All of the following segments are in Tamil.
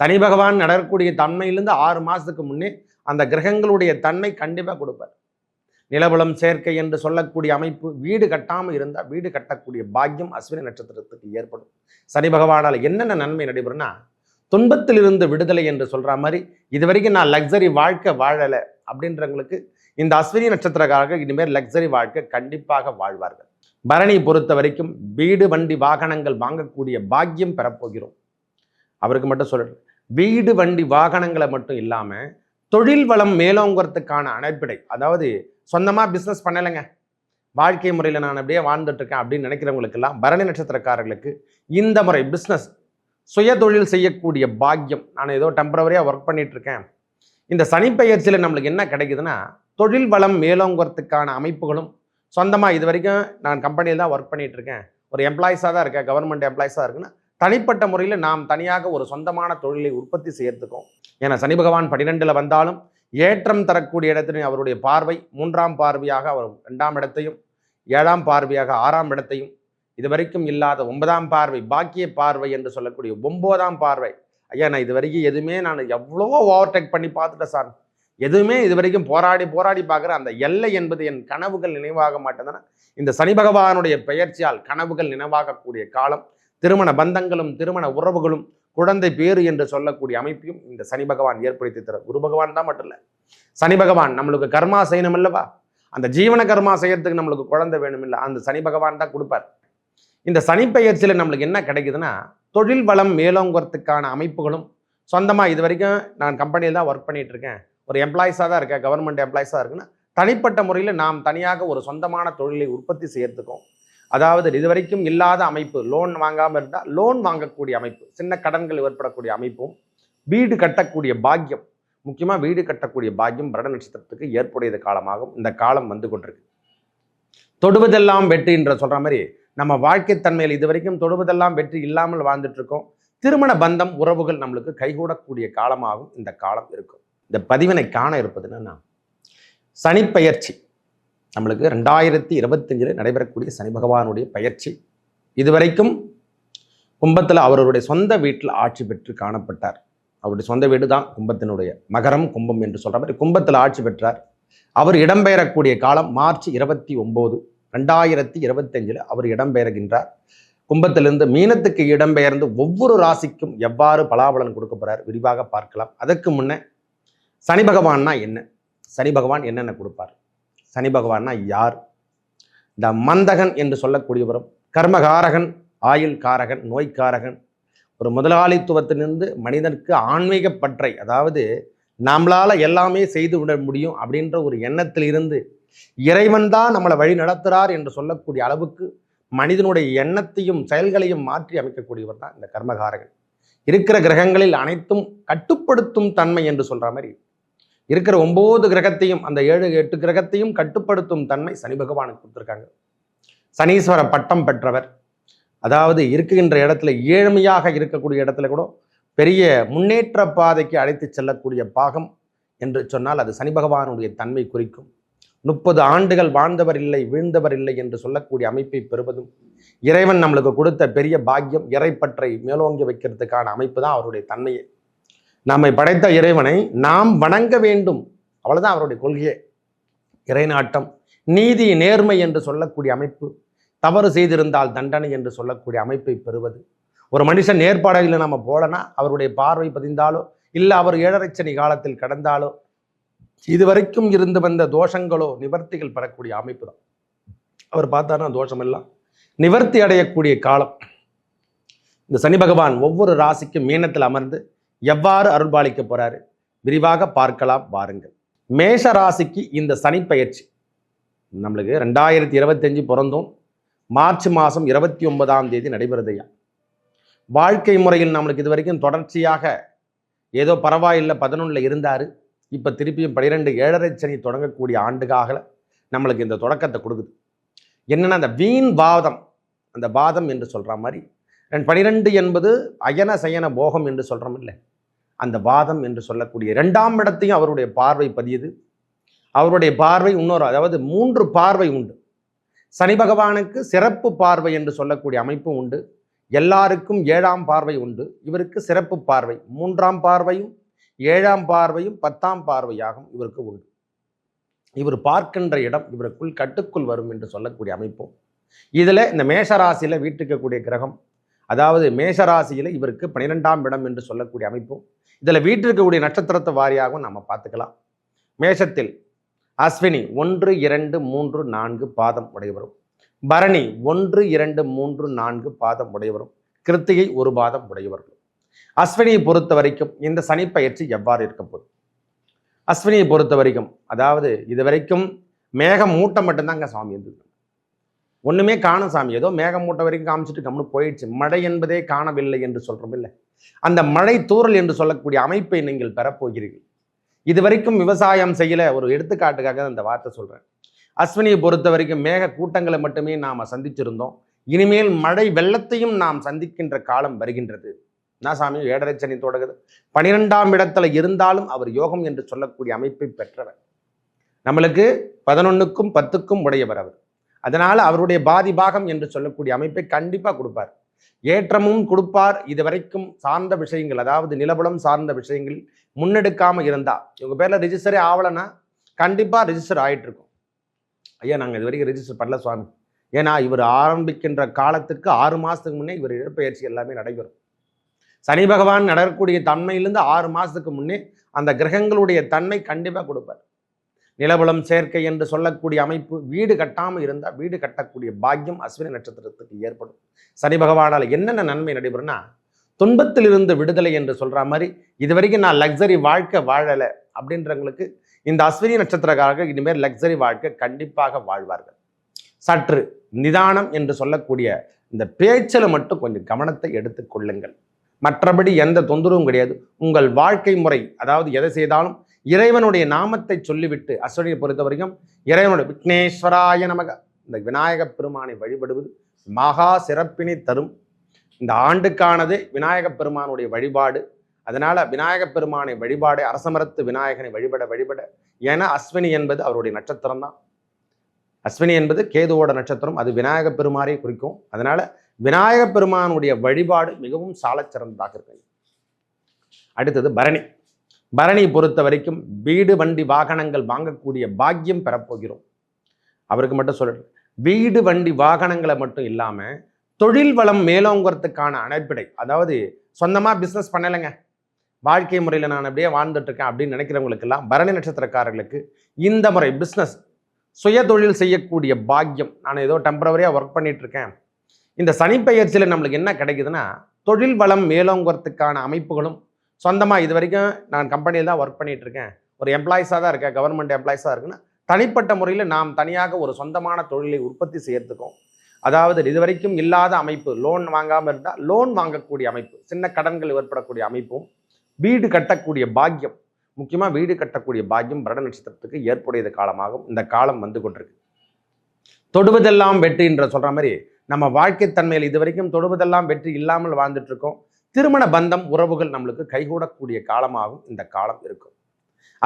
சனி பகவான் நடக்கக்கூடிய தன்மையிலிருந்து ஆறு மாதத்துக்கு முன்னே அந்த கிரகங்களுடைய தன்மை கண்டிப்பாக கொடுப்பார். நிலபலம் சேர்க்கை என்று சொல்லக்கூடிய அமைப்பு வீடு கட்டாமல் இருந்தால் வீடு கட்டக்கூடிய பாக்கியம் அஸ்வினி நட்சத்திரத்துக்கு ஏற்படும். சனி பகவானால் என்னென்ன நன்மை நடைபெறும்னா துன்பத்திலிருந்து விடுதலை என்று சொல்கிற மாதிரி இது வரைக்கும் நான் லக்ஸரி வாழ்க்கை வாழலை அப்படின்றவங்களுக்கு இந்த அஸ்வினி நட்சத்திரக்காரர்கள் இனிமேல் லக்ஸரி வாழ்க்கை கண்டிப்பாக வாழ்வார்கள். பரணி பொறுத்த வரைக்கும் வீடு வண்டி வாகனங்கள் வாங்கக்கூடிய பாக்கியம் பெறப்போகிறோம். அவருக்கு மட்டும் சொல்றேன் வீடு வண்டி வாகனங்களை மட்டும் இல்லாமல் தொழில் வளம் மேலோங்கிறதுக்கான அணைப்பிடை. அதாவது சொந்தமாக பிஸ்னஸ் பண்ணலைங்க. வாழ்க்கை முறையில் நான் அப்படியே வாழ்ந்துட்டுருக்கேன் அப்படின்னு நினைக்கிறவங்களுக்கெல்லாம் பரணி நட்சத்திரக்காரர்களுக்கு இந்த முறை பிஸ்னஸ் சுய தொழில் செய்யக்கூடிய பாக்கியம். நான் ஏதோ டெம்பரவரியாக ஒர்க் பண்ணிகிட்ருக்கேன் இந்த சனிப்பெயர்ச்சியில் நம்மளுக்கு என்ன கிடைக்குதுன்னா தொழில் வளம் மேலோங்கிறதுக்கான அமைப்புகளும் சொந்தமாக இது வரைக்கும் நான் கம்பெனியில் தான் ஒர்க் பண்ணிகிட்ருக்கேன் இருக்கேன். ஒரு எம்ப்ளாயிஸாக தான் இருக்கேன். கவர்மெண்ட் எம்ப்ளாயிஸாக இருக்குன்னா தனிப்பட்ட முறையில் நாம் தனியாக ஒரு சொந்தமான தொழிலை உற்பத்தி செய்யறதுக்கும் ஏன்னா சனி பகவான் பன்னிரெண்டில் வந்தாலும் ஏற்றம் தரக்கூடிய இடத்திலும் அவருடைய பார்வை மூன்றாம் பார்வையாக அவர் ரெண்டாம் இடத்தையும் ஏழாம் பார்வையாக ஆறாம் இடத்தையும் இதுவரைக்கும் இல்லாத ஒன்பதாம் பார்வை பாக்கிய பார்வை என்று சொல்லக்கூடிய ஒன்பதாம் பார்வை. ஐயா நான் இது வரைக்கும் எதுவுமே நான் எவ்வளோ ஓவர்டேக் பண்ணி பார்த்துட்டேன் சார். எதுவுமே இது வரைக்கும் போராடி போராடி பார்க்குற அந்த எல்லை என்பது என் கனவுகள் நினைவாக மாட்டேதுன்னா இந்த சனி பகவானுடைய பெயர்ச்சியால் கனவுகள் நினைவாகக்கூடிய காலம் திருமண பந்தங்களும் திருமண உறவுகளும் குழந்தை பேறு என்று சொல்லக்கூடிய அமைப்பையும் இந்த சனி பகவான் ஏற்படுத்தி தர குரு பகவான் தான் மட்டும் இல்லை. சனி பகவான் நம்மளுக்கு கர்மா செய்யணும் இல்லவா அந்த ஜீவன கர்மா செய்யறதுக்கு நம்மளுக்கு குழந்தை வேணும் இல்லை அந்த சனி பகவான் தான் கொடுப்பார். இந்த சனி பயிற்சியில் நம்மளுக்கு என்ன கிடைக்குதுன்னா தொழில் வளம் மேலோங்கிறதுக்கான அமைப்புகளும் சொந்தமாக இது வரைக்கும் நான் கம்பெனியில் தான் ஒர்க் பண்ணிட்டு இருக்கேன். ஒரு எம்ப்ளாயிஸாக தான் இருக்கேன் கவர்மெண்ட் எம்ப்ளாயிஸாக இருக்குன்னா தனிப்பட்ட முறையில் நாம் தனியாக ஒரு சொந்தமான தொழிலை உற்பத்தி செய்யறதுக்கும் அதாவது இதுவரைக்கும் இல்லாத அமைப்பு லோன் வாங்காமல் இருந்தால் லோன் வாங்கக்கூடிய அமைப்பு சின்ன கடன்கள் ஏற்படக்கூடிய அமைப்பும் வீடு கட்டக்கூடிய பாக்கியம் முக்கியமாக வீடு கட்டக்கூடிய பாக்கியம் பரண நட்சத்திரத்துக்கு ஏற்புடையது காலமாகும். இந்த காலம் வந்து கொண்டிருக்கு. தொடுவதெல்லாம் வெற்றின்ற சொல்கிற மாதிரி நம்ம வாழ்க்கை தன்மையில் இது வரைக்கும் தொடுவதெல்லாம் வெற்றி இல்லாமல் வாழ்ந்துட்டு இருக்கோம். திருமண பந்தம் உறவுகள் நம்மளுக்கு கைகூடக்கூடிய காலமாகவும் இந்த காலம் இருக்கும். இந்த பதிவினை காண இருப்பதுன்னா சனிப்பெயர்ச்சி. நம்மளுக்கு ரெண்டாயிரத்தி இருபத்தஞ்சில் நடைபெறக்கூடிய சனி பகவானுடைய பயிற்சி. இதுவரைக்கும் கும்பத்தில் அவருடைய சொந்த வீட்டில் ஆட்சி பெற்று காணப்பட்டார். அவருடைய சொந்த வீடு தான் கும்பத்தினுடைய மகரம் கும்பம் என்று சொல்கிற மாதிரி கும்பத்தில் ஆட்சி பெற்றார். அவர் இடம்பெயரக்கூடிய காலம் மார்ச் இருபத்தி ஒம்பது. ரெண்டாயிரத்தி இருபத்தஞ்சில் அவர் இடம்பெயர்கின்றார். கும்பத்திலிருந்து மீனத்துக்கு இடம்பெயர்ந்து ஒவ்வொரு ராசிக்கும் எவ்வாறு பலாபலன் கொடுக்க போகிறார் விரிவாக பார்க்கலாம். அதற்கு முன்னே சனி பகவான்னா என்ன? சனி பகவான் என்னென்ன கொடுப்பார்? சனி பகவான்னா யார்? இந்த மந்தகன் என்று சொல்லக்கூடியவரும் கர்மகாரகன் ஆயுள் காரகன் நோய்க்காரகன் ஒரு முதலாளித்துவத்திலிருந்து மனிதனுக்கு ஆன்மீக பற்றை அதாவது நம்மளால் எல்லாமே செய்து விட முடியும் அப்படின்ற ஒரு எண்ணத்தில் இருந்து இறைவன் தான் நம்மளை வழி நடத்துகிறார் என்று சொல்லக்கூடிய அளவுக்கு மனிதனுடைய எண்ணத்தையும் செயல்களையும் மாற்றி அமைக்கக்கூடியவர் தான் இந்த கர்மகாரகன். இருக்கிற கிரகங்களில் அனைத்தும் கட்டுப்படுத்தும் தன்மை என்று சொல்கிற மாதிரி இருக்கிற ஒம்பது கிரகத்தையும் அந்த ஏழு எட்டு கிரகத்தையும் கட்டுப்படுத்தும் தன்மை சனி பகவானுக்கு கொடுத்துருக்காங்க. சனீஸ்வர பட்டம் பெற்றவர். அதாவது இருக்கின்ற இடத்துல ஏழ்மையாக இருக்கக்கூடிய இடத்துல கூட பெரிய முன்னேற்ற பாதைக்கு அழைத்து செல்லக்கூடிய பாகம் என்று சொன்னால் அது சனி பகவானுடைய தன்மை குறிக்கும். முப்பது ஆண்டுகள் வாழ்ந்தவர் இல்லை வீழ்ந்தவர் இல்லை என்று சொல்லக்கூடிய அமைப்பை பெறுவதும் இறைவன் நம்மளுக்கு கொடுத்த பெரிய பாக்கியம் இறைப்பற்றை மேலோங்கி வைக்கிறதுக்கான அமைப்பு தான் அவருடைய தன்மையை. நம்மை படைத்த இறைவனை நாம் வணங்க வேண்டும். அவ்வளோதான் அவருடைய கொள்கையே. இறைநாட்டம் நீதி நேர்மை என்று சொல்லக்கூடிய அமைப்பு தவறு செய்திருந்தால் தண்டனை என்று சொல்லக்கூடிய அமைப்பை பெறுவது. ஒரு மனுஷன் நேர்பாடையில் நம்ம போலனா அவருடைய பார்வை பதிந்தாலோ இல்லை அவர் ஏழரைச்சனி காலத்தில் கடந்தாலோ இதுவரைக்கும் இருந்து வந்த தோஷங்களோ நிவர்த்திகள் பெறக்கூடிய அமைப்பு தான். அவர் பார்த்தாருன்னா தோஷமெல்லாம் நிவர்த்தி அடையக்கூடிய காலம். இந்த சனி பகவான் ஒவ்வொரு ராசிக்கும் மீனத்தில் அமர்ந்து எவ்வாறு அருள்பாலிக்க போறாரு? விரிவாக பார்க்கலாம் வாருங்கள். மேஷ ராசிக்கு இந்த சனி பயிற்சி நம்மளுக்கு ரெண்டாயிரத்தி இருபத்தஞ்சு பிறந்தோம். மார்ச் மாதம் இருபத்தி ஒன்பதாம் தேதி நடைபெறுதையா? வாழ்க்கை முறையில் நம்மளுக்கு இது வரைக்கும் தொடர்ச்சியாக ஏதோ பரவாயில்லை பதினொன்றில் இருந்தார். இப்போ திருப்பியும் பனிரெண்டு ஏழரை சனி தொடங்கக்கூடிய ஆண்டுக்காக நம்மளுக்கு இந்த தொடக்கத்தை கொடுக்குது. என்னென்னா அந்த வீண் வாதம் அந்த வாதம் என்று சொல்கிற மாதிரி பனிரெண்டு என்பது அயன சயன போகம் என்று சொல்கிறோம் இல்லை? அந்த வாதம் என்று சொல்லக்கூடிய இரண்டாம் இடத்தையும் அவருடைய பார்வை பதியுது. அவருடைய பார்வை இன்னொரு அதாவது மூன்று பார்வை உண்டு. சனி பகவானுக்கு சிறப்பு பார்வை என்று சொல்லக்கூடிய அமைப்பு உண்டு. எல்லாருக்கும் ஏழாம் பார்வை உண்டு. இவருக்கு சிறப்பு பார்வை. மூன்றாம் பார்வையும் ஏழாம் பார்வையும் பத்தாம் பார்வையாகும் இவருக்கு உண்டு. இவர் பார்க்கின்ற இடம் இவருக்குள் கட்டுக்குள் வரும் என்று சொல்லக்கூடிய அமைப்பும். இதில் இந்த மேஷராசியில் வீட்டுக்கக்கூடிய கிரகம் அதாவது மேஷராசியில் இவருக்கு பன்னிரெண்டாம் இடம் என்று சொல்லக்கூடிய அமைப்பும் இதில் வீட்டிற்கக்கூடிய நட்சத்திரத்தை வாரியாகவும் நம்ம பார்த்துக்கலாம். மேஷத்தில் அஸ்வினி ஒன்று இரண்டு மூன்று நான்கு பாதம் உடையவரும். பரணி ஒன்று இரண்டு மூன்று நான்கு பாதம் உடையவரும். கிருத்திகை ஒரு பாதம் உடையவர்களும் அஸ்வினியை பொறுத்த வரைக்கும் இந்த சனிப்பயிற்சி எவ்வாறு இருக்க போகுது? அஸ்வினியை பொறுத்த வரைக்கும் அதாவது இது வரைக்கும் மேகம் மூட்டம் மட்டும்தான் அங்கே சாமி இருந்தது. ஒன்றுமே காணும் சாமி. ஏதோ மேகம் மூட்டை வரைக்கும் காமிச்சிட்டு கம்னு போயிடுச்சு. மழை என்பதே காணவில்லை என்று சொல்கிறோம் இல்லை. அந்த மழை தூரல் என்று சொல்லக்கூடிய அமைப்பை நீங்கள் பெறப்போகிறீர்கள் இது வரைக்கும் விவசாயம் செய்யல. ஒரு எடுத்துக்காட்டுக்காக அந்த வார்த்தை சொல்கிறேன் அஸ்வினியை பொறுத்த வரைக்கும் மேக கூட்டங்களை மட்டுமே நாம் சந்திச்சிருந்தோம். இனிமேல் மழை வெள்ளத்தையும் நாம் சந்திக்கின்ற காலம் வருகின்றது. நான் சாமி? ஏழரை சனி தொடங்குது. பனிரெண்டாம் இடத்துல இருந்தாலும் அவர் யோகம் என்று சொல்லக்கூடிய அமைப்பை பெற்றவர். நம்மளுக்கு பதினொன்னுக்கும் பத்துக்கும் உடையவர் அவர். அதனால் அவருடைய பாதி பாகம் என்று சொல்லக்கூடிய அமைப்பை கண்டிப்பாக கொடுப்பார். ஏற்றமும் கொடுப்பார். இது வரைக்கும் சார்ந்த விஷயங்கள் அதாவது நிலபலம் சார்ந்த விஷயங்கள் முன்னெடுக்காமல் இருந்தால் இவங்க பேரில் ரிஜிஸ்டரே ஆகலைன்னா கண்டிப்பாக ரிஜிஸ்டர் ஆகிட்டு இருக்கும் ஐயா நாங்கள் இது வரைக்கும் ரிஜிஸ்டர் பண்ணல சுவாமி. ஏன்னா இவர் ஆரம்பிக்கின்ற காலத்துக்கு ஆறு மாதத்துக்கு முன்னே இவர் இடப்பெயர்ச்சி எல்லாமே நடைபெறும். சனி பகவான் நடக்கக்கூடிய தன்மையிலிருந்து ஆறு மாதத்துக்கு முன்னே அந்த கிரகங்களுடைய தன்மை கண்டிப்பாக கொடுப்பார். நிலபலம் சேர்க்கை என்று சொல்லக்கூடிய அமைப்பு வீடு கட்டாமல் இருந்தால் வீடு கட்டக்கூடிய பாக்கியம் அஸ்வினி நட்சத்திரத்துக்கு ஏற்படும். சனி பகவானால் என்னென்ன நன்மை நடைபெறும்னா துன்பத்திலிருந்து விடுதலை என்று சொல்கிற மாதிரி இது வரைக்கும் நான் லக்ஸரி வாழ்க்கை வாழலை அப்படின்றவங்களுக்கு இந்த அஸ்வினி நட்சத்திரக்காரர்கள் இனிமேல் லக்ஸரி வாழ்க்கை கண்டிப்பாக வாழ்வார்கள். சற்று நிதானம் என்று சொல்லக்கூடிய இந்த பேச்சில் மட்டும் கொஞ்சம் கவனத்தை எடுத்துக்கொள்ளுங்கள் மற்றபடி எந்த தொந்தரவும் கிடையாது. உங்கள் வாழ்க்கை முறை அதாவது எதை செய்தாலும் இறைவனுடைய நாமத்தை சொல்லிவிட்டு அஸ்வினியை பொறுத்த வரைக்கும் இறைவனுடைய விக்னேஸ்வராய நமக. இந்த விநாயக பெருமானை வழிபடுவது மகா சிறப்பினை தரும். இந்த ஆண்டுக்கானது விநாயக பெருமானுடைய வழிபாடு. அதனால விநாயக பெருமானை வழிபாடு அரசமரத்து விநாயகனை வழிபட வழிபட. ஏன்னா அஸ்வினி என்பது அவருடைய நட்சத்திரம் தான். அஸ்வினி என்பது கேதுவோட நட்சத்திரம். அது விநாயக பெருமாரை குறிக்கும். அதனால விநாயக பெருமானுடைய வழிபாடு மிகவும் சாலச்சிறந்ததாக இருக்கு. அடுத்தது பரணி. பரணி பொறுத்த வரைக்கும் வீடு வண்டி வாகனங்கள் வாங்கக்கூடிய பாக்கியம் பெறப்போகிறோம். அவருக்கு மட்டும் சொல்றேன் வீடு வண்டி வாகனங்களை மட்டும் இல்லாமல் தொழில் வளம் மேலோங்கிறதுக்கான அணைப்பிடை அதாவது சொந்தமாக பிஸ்னஸ் பண்ணலைங்க. வாழ்க்கை முறையில் நான் அப்படியே வாழ்ந்துட்டுருக்கேன் அப்படின்னு நினைக்கிறவங்களுக்கெல்லாம் பரணி நட்சத்திரக்காரர்களுக்கு இந்த முறை பிஸ்னஸ் சுய தொழில் செய்யக்கூடிய பாக்கியம். நான் ஏதோ டெம்பரவரியாக ஒர்க் பண்ணிகிட்ருக்கேன் இருக்கேன். இந்த சனிப்பெயர்ச்சியில் நம்மளுக்கு என்ன கிடைக்குதுன்னா தொழில் வளம் மேலோங்கிறதுக்கான அமைப்புகளும் சொந்தமாக இது வரைக்கும் நான் கம்பெனியில் தான் ஒர்க் பண்ணிட்டு இருக்கேன் ஒரு எம்ப்ளாயிஸாக தான் இருக்கேன் கவர்மெண்ட் எம்ப்ளாயிஸாக இருக்குன்னா. தனிப்பட்ட முறையில் நாம் தனியாக ஒரு சொந்தமான தொழிலை உற்பத்தி செய்யறதுக்கும் அதாவது இது வரைக்கும் இல்லாத அமைப்பு லோன் வாங்காமல் இருந்தால் லோன் வாங்கக்கூடிய அமைப்பு சின்ன கடன்கள் ஏற்படக்கூடிய அமைப்பும் வீடு கட்டக்கூடிய பாக்கியம் முக்கியமாக வீடு கட்டக்கூடிய பாக்கியம் பரண நட்சத்திரத்துக்கு ஏற்புடையது காலமாகும் இந்த காலம் வந்து கொண்டிருக்கு. தொடுவதெல்லாம் வெற்றின்ற சொல்கிற மாதிரி நம்ம வாழ்க்கை தன்மையில் இது வரைக்கும் தொடுவதெல்லாம் வெற்றி இல்லாமல் வாழ்ந்துட்டு இருக்கோம். திருமண பந்தம் உறவுகள் நம்மளுக்கு கைகூடக்கூடிய காலமாகவும் இந்த காலம் இருக்கும்.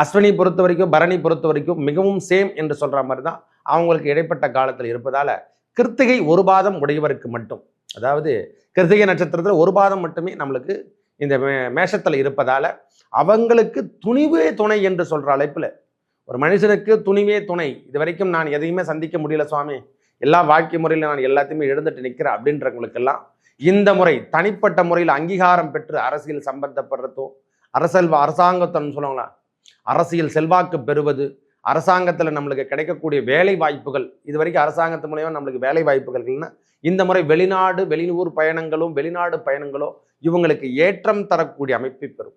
அஸ்வினி பொறுத்த வரைக்கும் பரணி பொறுத்த வரைக்கும் மிகவும் சேம் என்று சொல்கிற மாதிரி தான் அவங்களுக்கு இடைப்பட்ட காலத்தில் இருப்பதால் கிருத்திகை ஒரு பாதம் உடையவருக்கு மட்டும். அதாவது கிருத்திகை நட்சத்திரத்தில் ஒரு பாதம் மட்டுமே நம்மளுக்கு இந்த மே- மேஷத்தில் இருப்பதால் அவங்களுக்கு துணிவே துணை என்று சொல்கிற அழைப்பில் ஒரு மனுஷனுக்கு துணிவே துணை. இது வரைக்கும் நான் எதையுமே சந்திக்க முடியல சுவாமி. எல்லா வாழ்க்கை முறையில் நான் எல்லாத்தையுமே எழுந்துட்டு நிற்கிறேன் அப்படின்றவங்களுக்கெல்லாம் இந்த முறை தனிப்பட்ட முறையில் அங்கீகாரம் பெற்று அரசியல் சம்பந்தப்படுறதோ அரசல் அரசாங்கத்தன்னு சொல்லுவாங்களா? அரசியல் செல்வாக்கு பெறுவது அரசாங்கத்தில் நம்மளுக்கு கிடைக்கக்கூடிய வேலை வாய்ப்புகள் இது வரைக்கும் அரசாங்கத்து மூலயமா நம்மளுக்கு வேலை வாய்ப்புகள் இல்லைன்னா இந்த முறை வெளிநாடு வெளியூர் பயணங்களும் வெளிநாடு பயணங்களோ இவங்களுக்கு ஏற்றம் தரக்கூடிய அமைப்பை பெறும்.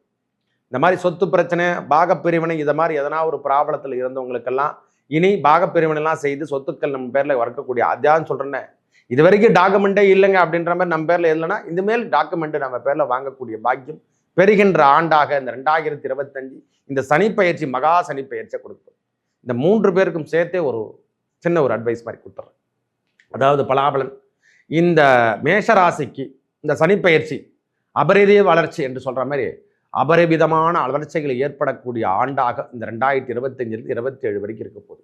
இந்த மாதிரி சொத்து பிரச்சனை பாகப்பிரிவினை இதை மாதிரி எதனா ஒரு பிராபலத்தில் இருந்தவங்களுக்கெல்லாம் இனி பாகப்பிரிவினைலாம் செய்து சொத்துக்கள் நம்ம பேரில் வரக்கூடிய அதான் சொல்கிறேன்னே இது வரைக்கும் டாக்குமெண்ட்டே இல்லைங்க அப்படின்ற மாதிரி நம்ம பேரில் இல்லைன்னா இனிமேல் டாக்குமெண்ட்டு நம்ம பேரில் வாங்கக்கூடிய பாக்கியம் பெறுகின்ற ஆண்டாக இந்த ரெண்டாயிரத்தி இருபத்தஞ்சு இந்த சனிப்பயிற்சி மகா சனிப்பெயர்ச்சியை கொடுக்கும். இந்த மூன்று பேருக்கும் சேர்த்தே ஒரு சின்ன ஒரு அட்வைஸ் மாதிரி கொடுத்துட்றேன் அதாவது பலாபலன் இந்த மேஷராசிக்கு இந்த சனிப்பயிற்சி அபரிதே வளர்ச்சி என்று சொல்கிற மாதிரி அபரிவிதமான வளர்ச்சிகள் ஏற்படக்கூடிய ஆண்டாக இந்த ரெண்டாயிரத்தி இருபத்தஞ்சிலிருந்து இருபத்தி ஏழு வரைக்கும் இருக்க போகுது.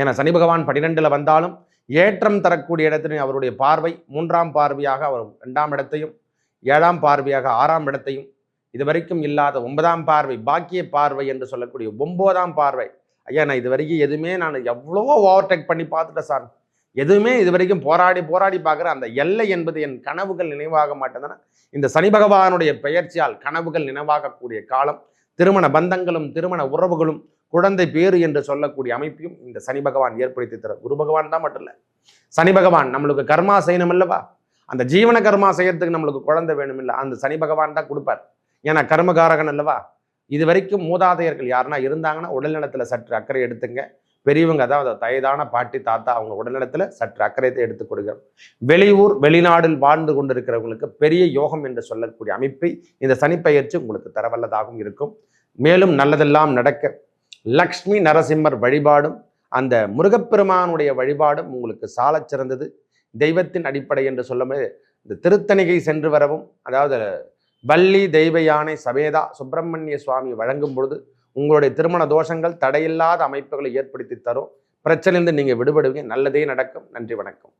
ஏன்னா சனி பகவான் பன்னிரெண்டில் வந்தாலும் ஏற்றம் தரக்கூடிய இடத்திலும் அவருடைய பார்வை மூன்றாம் பார்வையாக அவர் ரெண்டாம் இடத்தையும் ஏழாம் பார்வையாக ஆறாம் இடத்தையும் இதுவரைக்கும் இல்லாத ஒன்பதாம் பார்வை பாக்கிய பார்வை என்று சொல்லக்கூடிய ஒன்பதாம் பார்வை. ஐயா நான் இது வரைக்கும் எதுவுமே நான் எவ்வளோ ஓவர்டேக் பண்ணி பார்த்துட்டேன் சார். எதுவுமே இது வரைக்கும் போராடி போராடி பார்க்குற அந்த எல்லை என்பது என் கனவுகள் நினைவாக மாட்டேன்னா இந்த சனி பகவானுடைய பெயர்ச்சியால் கனவுகள் நினைவாகக்கூடிய காலம் திருமண பந்தங்களும் திருமண உறவுகளும் குழந்தை பேறு என்று சொல்லக்கூடிய அமைப்பையும் இந்த சனி பகவான் ஏற்படுத்தி தர குரு பகவான் தான் மட்டும் இல்லை. சனி பகவான் நம்மளுக்கு கர்மா செய்யணும் இல்லவா அந்த ஜீவன கர்மா செய்யறதுக்கு நம்மளுக்கு குழந்தை வேணும் இல்லை. அந்த சனி பகவான் தான் கொடுப்பார். ஏன்னா கர்மகாரகன் அல்லவா? இது வரைக்கும் மூதாதையர்கள் யாருன்னா இருந்தாங்கன்னா உடல்நலத்தில் சற்று அக்கறை எடுத்துங்க. பெரியவங்க அதாவது தயதான பாட்டி தாத்தா அவங்க உடல்நலத்தில் சற்று அக்கறையத்தை எடுத்துக் கொடுக்கிறோம் வெளியூர் வெளிநாடில் வாழ்ந்து கொண்டிருக்கிறவங்களுக்கு பெரிய யோகம் என்று சொல்லக்கூடிய அமைப்பை இந்த சனிப்பெயர்ச்சி உங்களுக்கு தரவல்லதாகவும் இருக்கும். மேலும் நல்லதெல்லாம் நடக்க லக்ஷ்மி நரசிம்மர் வழிபாடும் அந்த முருகப்பெருமானுடைய வழிபாடும் உங்களுக்கு சாலச் சிறந்தது. தெய்வத்தின் அடிப்படை என்று சொல்லும்போது இந்த திருத்தணிகை சென்று வரவும் அதாவது வள்ளி தெய்வ யானை சவேதா சுப்பிரமணிய சுவாமி வழங்கும் பொழுது உங்களுடைய திருமண தோஷங்கள் தடையில்லாத அமைப்புகளை ஏற்படுத்தி தரும். பிரச்சனையிலிருந்து நீங்கள் விடுபடுவீங்க. நல்லதே நடக்கும். நன்றி வணக்கம்.